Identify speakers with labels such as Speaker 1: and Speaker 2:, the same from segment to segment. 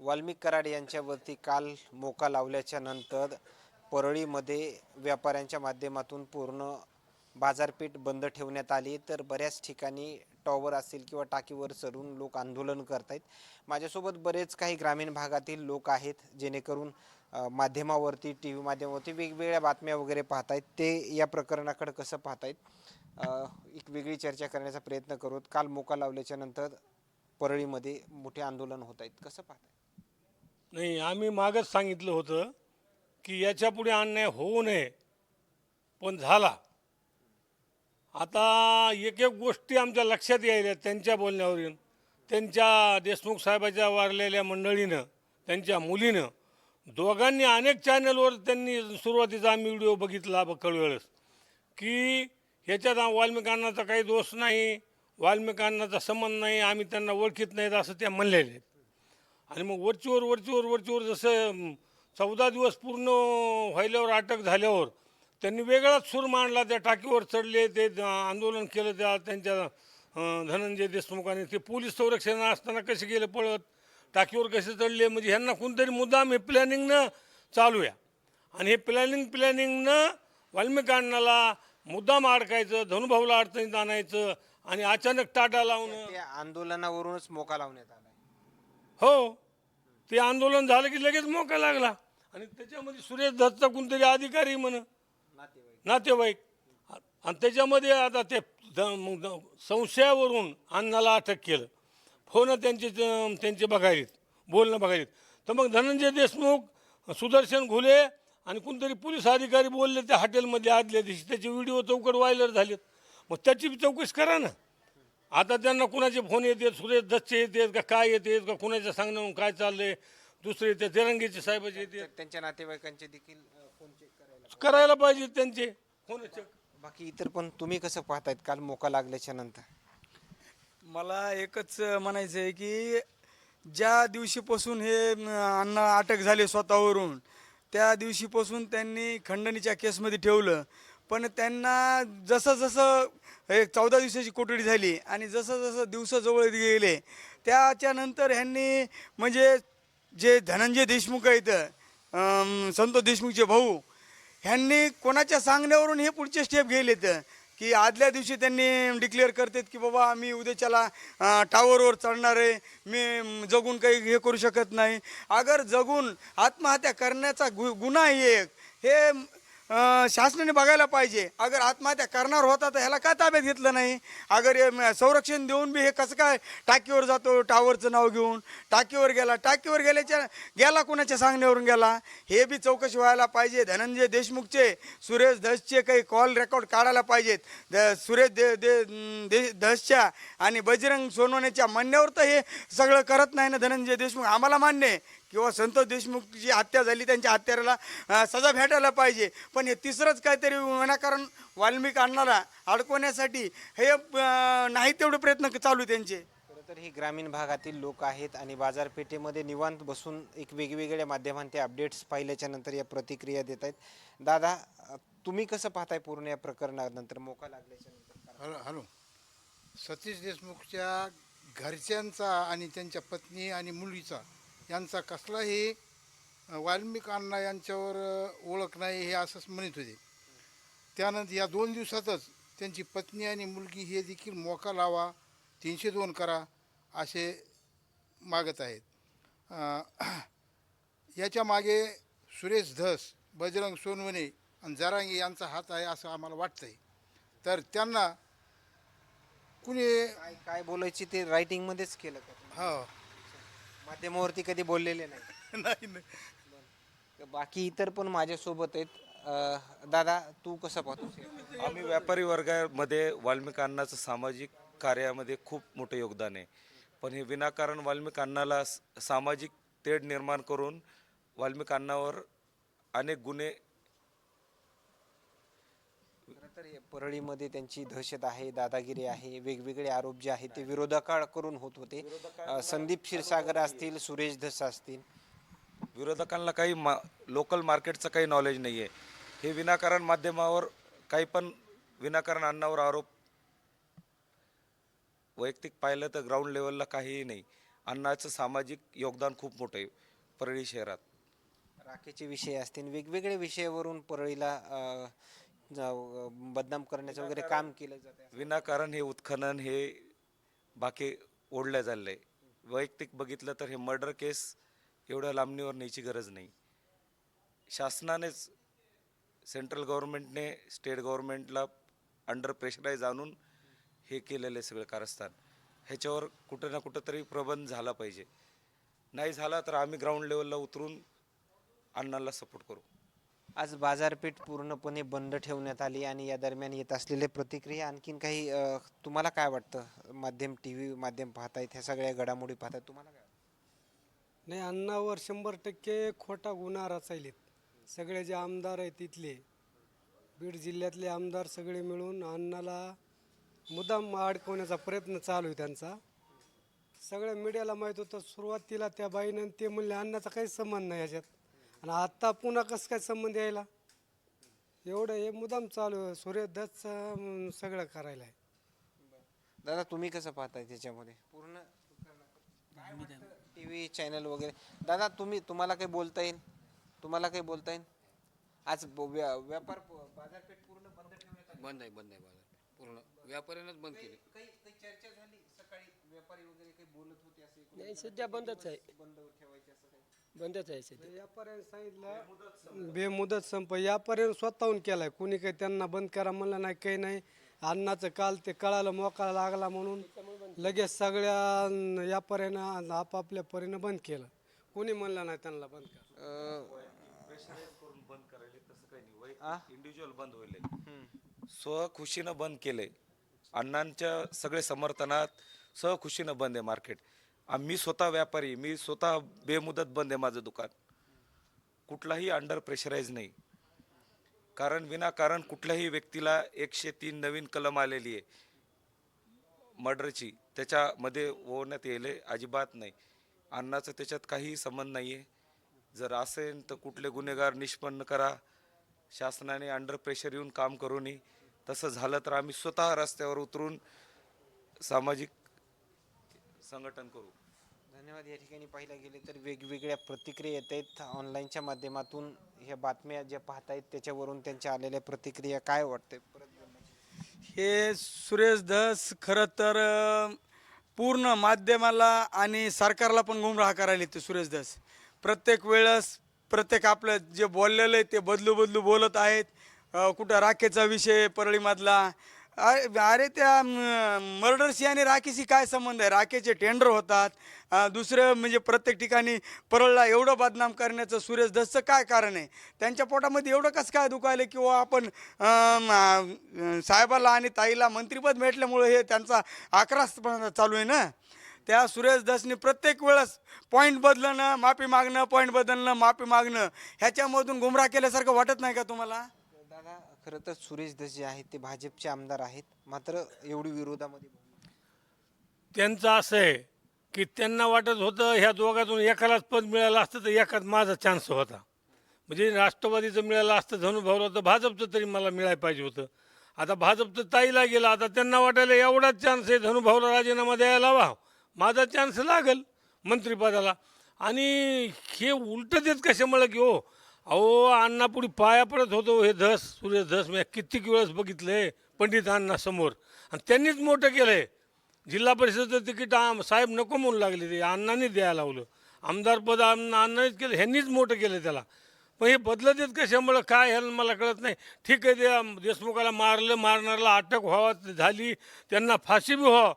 Speaker 1: वाल्मिक कराड यांच्यावरती काल मोका लावल्याच्या नंतर परळीमध्ये व्यापाऱ्यांच्या माध्यमातून पूर्ण बाजारपेठ बंद ठेवण्यात आली. तर बऱ्याच ठिकाणी टॉवर असेल किंवा टाकीवर चढून लोक आंदोलन करत आहेत माझ्यासोबत बरेच काही ग्रामीण भागातील लोक आहेत जेणेकरून माध्यमावरती टी व्ही माध्यमावरती वेगवेगळ्या बातम्या वगैरे पाहतायत. ते या प्रकरणाकडे कसं पाहतायत? आहेत एक वेगळी चर्चा करण्याचा प्रयत्न करू काल मोका लावल्याच्या नंतर परळीमध्ये मोठे आंदोलन होत आहेत कसं पाहताय
Speaker 2: नाही आम्ही मागच सांगितलं होतं की याच्यापुढे अन्याय होऊ नये पण झाला. आता एक एक गोष्टी आमच्या लक्षात यायल्या त्यांच्या बोलण्यावरून. त्यांच्या देशमुख साहेबाच्या वारलेल्या मंडळीनं त्यांच्या मुलीनं दोघांनी अनेक चॅनलवर त्यांनी सुरुवातीचा आम्ही व्हिडिओ बघितला ब- की ह्याच्यात वाल्मिकांनाचा काही दोष नाही वाल्मिकांनाचा संबंध नाही आम्ही त्यांना ओळखीत नाहीत असं त्या म्हणलेले आहेत. आणि मग वरचीवर वरचीवर वरचीवर जसं चौदा दिवस पूर्ण व्हायल्यावर अटक झाल्यावर त्यांनी वेगळाच सूर मांडला. त्या टाकीवर चढले ते आंदोलन केलं त्या त्यांच्या धनंजय देशमुखांनी. ते पोलीस संरक्षण असताना कसे गेले पळत? टाकीवर कसे चढले? म्हणजे ह्यांना कोणतरी मुद्दाम हे प्लॅनिंगनं चालू आहे आणि हे प्लॅनिंग प्लॅनिंगनं वाल्मिकांनाला मुद्दाम अडकायचं धनुभाऊला अडचणीत आणायचं आणि अचानक टाटा लावणं.
Speaker 1: आंदोलनावरूनच मोका लावण्यात आला
Speaker 2: हो. ते आंदोलन झालं की लगेच मोका लागला. आणि त्याच्यामध्ये सुरेश दत्तचा कोणतरी अधिकारी म्हण. नातेवाईक. आणि त्याच्यामध्ये आता ते द- मग द- संशयावरून अण्णाला अटक केलं. फोन त्यांचे त्यांचे बघायत बोलणं बघायत तर मग धनंजय देशमुख सुदर्शन घुले आणि कोणतरी पोलीस अधिकारी बोलले त्या हॉटेलमध्ये आदल्या दिवशी. त्याचे व्हिडिओ चौकट व्हायरल झालेत. मग त्याची बी चौकशी करा ना. आता त्यांना कुणाचे फोन येतात सुरेश दत्तचे येतात का काय येतात का कुणाच्या सांगण्यावरून काय चाललंय? दुसरे ते तिरंगीचे साहेबाचे
Speaker 1: तर त्यांच्या नातेवाईकांचे देखील अ, फोन चेक करायला
Speaker 2: करायला पाहिजे त्यांचे. फोन चेक
Speaker 1: बाकी इतर पण तुम्ही कसं पाहतायत? काल मोका लागल्याच्या नंतर.
Speaker 3: मला एकच म्हणायचं आहे की ज्या दिवशीपासून हे अण्णा अटक झाले स्वतःवरून त्या दिवशीपासून त्यांनी खंडणीच्या केसमध्ये ठेवलं. पण त्यांना जसं जसं एक चौदा दिवसाची कोठडी झाली आणि जसं जसं दिवस जवळ गेले त्याच्यानंतर ह्यांनी म्हणजे जे धनंजय देशमुख आहेत संतोष देशमुखचे भाऊ ह्यांनी कोणाच्या सांगण्यावरून हे पुढचे स्टेप गेलेत की आदल्या दिवशी त्यांनी डिक्लेअर करतात की बाबा मी उद्याच्याला टावरवर चढणार आहे मी जगून काही हे करू शकत नाही. अगर जगून आत्महत्या करण्याचा गु गुन्हा एक हे शासनाने बघायला पाहिजे. अगर आत्महत्या करणार होता तर ह्याला का ताब्यात घेतलं नाही? अगर संरक्षण देऊन बी हे कसं काय टाकीवर जातो टावरचं नाव घेऊन? टाकीवर गेला टाकीवर गेल्याच्या गेला कोणाच्या सांगण्यावरून गेला? हे बी चौकशी व्हायला पाहिजे. धनंजय देशमुखचे सुरेश धसचे काही कॉल रेकॉर्ड काढायला पाहिजेत. द सुरेश दे दे दे धसच्या आणि बजरंग सोनवण्याच्या म्हणण्यावर तर हे सगळं करत नाही ना धनंजय देशमुख? आम्हाला मान्य आहे. किंवा संतोष देशमुखची हत्या झाली त्यांच्या हत्याराला सजा भेटायला पाहिजे. पण हे तिसरंच काहीतरी विनाकारण वाल्मिक अण्णाला अडकवण्यासाठी हे नाही तेवढे प्रयत्न चालू आहे त्यांचे.
Speaker 1: खरं तर ही ग्रामीण भागातील लोक आहेत आणि बाजारपेठेमध्ये निवांत बसून एक वेगवेगळ्या माध्यमांत ते अपडेट्स पाहिल्याच्या नंतर या प्रतिक्रिया देत आहेत. दादा तुम्ही कसं पाहताय पूर्ण या प्रकरणानंतर? मोका लागल्याच्या नंतर
Speaker 4: हॅलो हॅलो. सतीश देशमुखच्या घरच्यांचा आणि त्यांच्या पत्नी आणि मुलीचा यांचा कसलाही वाल्मिक अण्णा यांच्यावर ओळख नाही हे असंच म्हणत होते. त्यानंतर या दोन दिवसातच त्यांची पत्नी आणि मुलगी हे देखील मोका लावा तीनशे दोन करा असे मागत आहेत. याच्या मागे सुरेश धस बजरंग सोनवणे आणि जरांगे यांचा हात आहे असं आम्हाला वाटतंय. तर त्यांना कुणी
Speaker 1: काय बोलायची ते रायटिंग मध्येच केलं?
Speaker 4: हो.
Speaker 1: माध्यमावरती कधी बोललेले नाही.
Speaker 4: नाही नाही.
Speaker 1: बाकी इतर पण माझ्यासोबत आहेत. अ, दादा तू कसं पाहतो
Speaker 5: आम्ही व्यापारी वर्गामध्ये वाल्मिक अण्णाचं सामाजिक कार्यामध्ये खूप मोठं योगदान आहे. पण हे विनाकारण वाल्मिक अण्णाला स- सामाजिक तेढ निर्माण करून वाल्मिक अण्णावर अनेक गुन्हे
Speaker 1: तर हे परळीमध्ये त्यांची दहशत आहे दादागिरी आहे वेगवेगळे आरोप जे आहेत ते विरोधकाकडून होत होते. अ, संदीप क्षीरसागर असतील सुरेश धस असतील.
Speaker 5: विरोधकांना काही मा लोकल मार्केटचं काही नॉलेज नाही आहे हे विनाकारण माध्यमावर काही पण विनाकारण अण्णावर आरोप वैयक्तिक पाहिलं तर ग्राउंड लेवलला काहीही नाही. अण्णाचं सामाजिक योगदान खूप मोठं आहे परळी शहरात.
Speaker 1: राखेचे विषय असतील वेगवेगळे विषयावरून परळीला अ, ज- बदनाम करण्याचं वगैरे काम केलं जातं
Speaker 5: विनाकारण हे उत्खनन हे बाकी ओढलं चाललंय. वैयक्तिक बघितलं तर हे मर्डर केस एवढ्या लांबणीवर न्यायची गरज नाही. शासनानेच सेंट्रल गव्हर्नमेंटने स्टेट गव्हर्नमेंटला अंडर प्रेशराईज आणून हे केलेलं आहे सगळं कारस्थान. ह्याच्यावर कुठं ना कुठं तरी प्रबंध झाला पाहिजे. नाही झाला तर आम्ही ग्राउंड लेवलला उतरून अण्णांना सपोर्ट करू.
Speaker 1: आज बाजारपेठ पूर्णपणे बंद ठेवण्यात आली आणि या दरम्यान येत असलेले प्रतिक्रिया आणखीन काही अ, तुम्हाला काय वाटतं? माध्यम टी व्ही माध्यम पाहतायत ह्या सगळ्या घडामोडी पाहतायत तुम्हाला काय वाटतं?
Speaker 6: नाही अण्णावर शंभर टक्के खोटा गुन्हा रचायलेत. सगळे जे आमदार आहेत तिथले बीड जिल्ह्यातले आमदार सगळे मिळून अण्णाला मुद्दाम अडकवण्याचा प्रयत्न चालू आहे त्यांचा. सगळ्या मीडियाला माहीत होतं सुरुवातीला त्या बाईनं आणि ते म्हणले अण्णाचा काहीच संबंध नाही याच्यात. आणि आता पुन्हा कसं काय संबंध यायला? एवढं हे मुद्दाम चालू आहे. सूर्यदत्तचं सगळं करायला आहे.
Speaker 1: दादा तुम्ही कसं पाहताय त्याच्यामध्ये? पूर्ण टी व्ही चॅनल वगैरे. दादा तुम्ही तुम्हाला काही बोलता येईल? तुम्हाला काही बोलता येईल? आज ब- व्या- व्यापार प- बाजारपेठ पूर्ण बंद ठेवण्यात आली.
Speaker 7: बंद आहे बंद आहे बाजार पूर्ण व्यापाऱ्यानंच बंद केले.
Speaker 1: काही काही चर्चा झाली? सकाळी व्यापारी वगैरे काही बोलत होते असे?
Speaker 8: नाही सध्या बंदच आहे.
Speaker 1: बंद ठेवायचे असं काही?
Speaker 8: बंदच आहे सध्या.
Speaker 6: यापर्यंत सांगितलं बेमुदत संप यापर्यंत स्वतःहून केलाय. कुणी काही त्यांना बंद करा म्हणलं नाही काही नाही. अन्नाचं काल ते कळालं मोका लागला म्हणून लगेच सगळ्या यापर्यंत आपापल्या परीनं बंद केलं. कुणी म्हणलं नाही त्यांना बंद करा.
Speaker 1: अं,
Speaker 5: प्रेशराईज करून बंद करायला तसं काही नाही वैयक्तिक इंडिव्हिज्युअल बंद होईल स्वखुशीनं बंद केले अण्णांच्या सगळे समर्थनात स्वखुशीनं बंद आहे मार्केट मी स्वतः व्यापारी मी स्वतः बेमुदत बंद आहे माझं दुकान. कुठलाही अंडर प्रेशराईज नाही. कारण विनाकारण कुठल्याही व्यक्तीला एकशे तीन नवीन कलम आलेली आहे. मर्डरची त्याच्यामध्ये ओढण्यात येले अजिबात नाही. अन्नाचं त्याच्यात काही संबंध नाही आहे जर असेल तर कुठले गुन्हेगार निष्पन्न करा. शासनाने अंडर प्रेशर येऊन काम करू नये. तसं झालं तर आम्ही स्वतः रस्त्यावर उतरून सामाजिक संघटन करू.
Speaker 1: धन्यवाद. या ठिकाणी पाहिला गेले तर वेगवेगळ्या प्रतिक्रिया येत आहेत. ऑनलाईनच्या माध्यमातून ह्या बातम्या ज्या पाहतायत त्याच्यावरून त्यांच्या आलेल्या प्रतिक्रिया काय वाटते.
Speaker 3: हे सुरेश धस खरं तर अं, पूर्ण माध्यमाला आणि सरकारला पण गुमराह करायला ते सुरेश धस. प्रत्येक वेळेस प्रत्येक आपलं जे बोललेलं आहे ते बदलू बदलू बोलत आहेत. अं, कुठं राखेचा विषय परळीमधला अरे अरे त्या मर्डरशी आणि राखेशी काय संबंध आहे? राखेचे टेंडर होतात. दुसरं म्हणजे प्रत्येक ठिकाणी परळला एवढं बदनाम करण्याचं सुरेश दसचं काय कारण आहे? त्यांच्या पोटामध्ये एवढं कसं काय दुखायलं किंवा आपण साहेबाला आणि ताईला मंत्रीपद भेटल्यामुळे हे त्यांचा आक्रासपणा चालू आहे ना? त्या सुरेश दसने प्रत्येक वेळेस पॉईंट बदलणं माफी मागणं पॉईंट बदलणं माफी मागणं ह्याच्यामधून गुमराह केल्यासारखं वाटत नाही का तुम्हाला?
Speaker 1: खरं तर सुरेश धस जे आहेत ते भाजपचे आमदार आहेत. मात्र एवढी विरोधामध्ये
Speaker 2: त्यांचं असं आहे की त्यांना वाटत होतं ह्या दोघातून एकालाच पद मिळालं असतं तर एकात माझा चान्स होता. म्हणजे राष्ट्रवादीचं मिळालं असतं धनुभावला तर भाजपचं तरी मला मिळायला पाहिजे होतं. आता भाजपचं ताईला गेलं आता त्यांना वाटायला एवढाच चान्स आहे धनुभावला राजीनामा द्यायला वा माझा चान्स लागल मंत्रिपदाला. आणि हे उलटं देत कशामुळे की हो अहो अण्णापुढे पाया पडत होतो हे धस सूर्य धस. मी कित्येक वेळेस बघितले पंडित अण्णा समोर. आणि त्यांनीच मोठं केलंय. जिल्हा परिषदेचं तिकीट आम साहेब नको म्हणू लागले ते. अण्णांनी द्यायला लावलं. आमदारपद अण्णा अण्णानेच केलं. ह्यांनीच मोठं केलं त्याला. पण हे बदलत येत कशामुळं काय ह्याला मला कळत नाही. ठीक आहे ते देशमुखाला मारलं मारणाऱ्याला अटक व्हावा झाली. त्यांना फाशी बी व्हावं.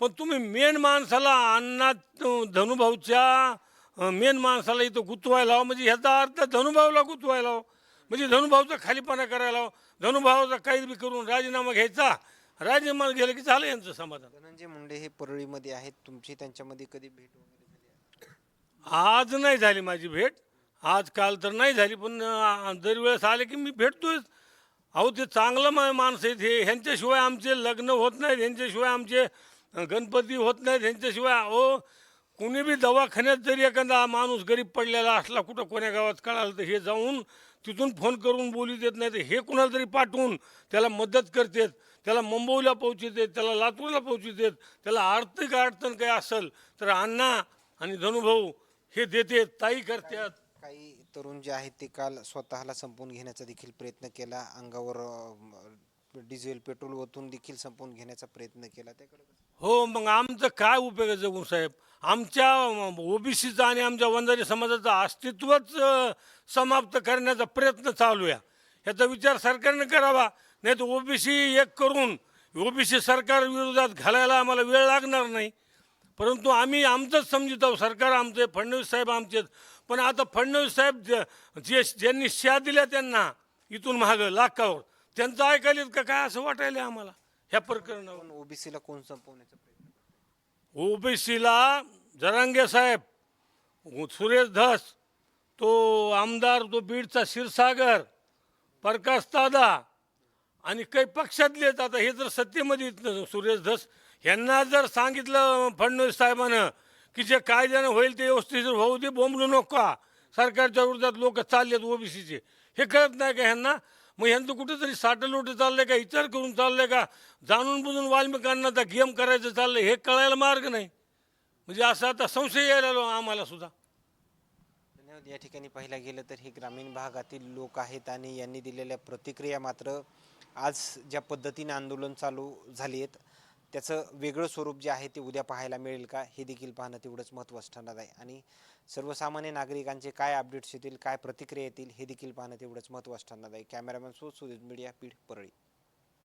Speaker 2: पण तुम्ही मेन माणसाला अण्णा धनुभाऊच्या मेन माणसाला इथं गुतवायला लावा म्हणजे ह्याचा अर्थ धनुभाऊला गुतवायला लावा. म्हणजे धनुभाऊचा खालीपणा करायला लावा. धनुभावाचा काही बी करून राजीनामा घ्यायचा. राजीनामा गेलं की झालं यांचं समाधान.
Speaker 1: धनंजय मुंडे हे परळीमध्ये आहेत. तुमची त्यांच्यामध्ये कधी भेट वगैरे झाली आहे?
Speaker 2: आज नाही झाली माझी भेट. आज काल तर नाही झाली पण अं, दरवेळेस आले की मी भेटतोय अहो ते चांगलं मा माणसं आहेत हे. ह्यांच्याशिवाय आमचे लग्न होत नाहीत. ह्यांच्याशिवाय आमचे अं, गणपती होत नाहीत. ह्यांच्याशिवाय अहो कुणी बी दवाखान्यात जरी एखादा माणूस गरीब पडलेला असला कुठं कोण्या गावात कळालं तर हे जाऊन तिथून फोन करून बोलू देत नाही तर हे कुणाला तरी पाठवून त्याला मदत करतात त्याला मुंबईला पोहोचू देत त्याला लातूरला पोहोचू देत त्याला आर्थिक अडचण काही असेल तर अण्णा आणि धनुभाऊ हे देते ताई करतात
Speaker 1: काही तरुण जे आहेत ते काल स्वतःला संपवून घेण्याचा देखील प्रयत्न केला अंगावर डिझेल पेट्रोल ओतून देखील संपवून घेण्याचा प्रयत्न केला त्याकडे?
Speaker 2: हो मग आमचं काय उपयोग आहे जगून साहेब आमच्या ओबीसीचा आणि आमच्या वंजारी समाजाचं अस्तित्वच समाप्त करण्याचा प्रयत्न चालू आहे. ह्याचा विचार सरकारने करावा. नाही तर ओबीसी एक करून ओबीसी सरकार विरोधात घालायला आम्हाला वेळ लागणार नाही. परंतु आम्ही आमचंच समजित आहोत. सरकार आमचे फडणवीस साहेब आमचे पण आता फडणवीस साहेब ज- जे ज्यांनी शा दिल्या त्यांना इथून मागं लाखावर त्यांचं ऐकायलेत का? काय असं वाटायला आम्हाला? ह्या प्रकरणावर.
Speaker 1: ओबीसीला कोण संपवण्याचा प्रयत्न?
Speaker 2: ओबीसीला जरांगे साहेब सुरेश धस तो आमदार तो बीडचा क्षीरसागर प्रकाश दादा आणि काही पक्षातले आता हे जर सत्तेमध्ये सुरेश धस यांना जर सांगितलं फडणवीस साहेबानं की जे कायद्यानं होईल ते व्यवस्थित होऊ दे बोंबलू नका. सरकारच्या विरोधात लोक चाललेत ओबीसीचे. हे कळत नाही का ह्यांना मग ह्यांचं कुठेतरी साठलोट चाललंय का विचार करून चाललंय का? जाणून बुजून वाल्मिकांना आता गेम करायचं चाललंय हे कळायला मार्ग नाही. म्हणजे असं आता संशय यायला आम्हाला सुद्धा.
Speaker 1: धन्यवाद. या ठिकाणी पाहिला गेलं तर हे ग्रामीण भागातील लोक आहेत आणि यांनी दिलेल्या प्रतिक्रिया मात्र आज ज्या पद्धतीने आंदोलन चालू झाली आहेत त्याचं वेगळं स्वरूप जे आहे ते उद्या पाहायला मिळेल का हे देखील पाहणं तेवढंच महत्त्वाचं ठरणार आहे. आणि सर्वसामान्य नागरिकांचे काय अपडेट्स येतील काय प्रतिक्रिया येतील हे देखील पाहणं तेवढंच महत्त्वाचं ठरणार आहे. कॅमेरामॅन सो सुदेश मीडिया पीठ परळी.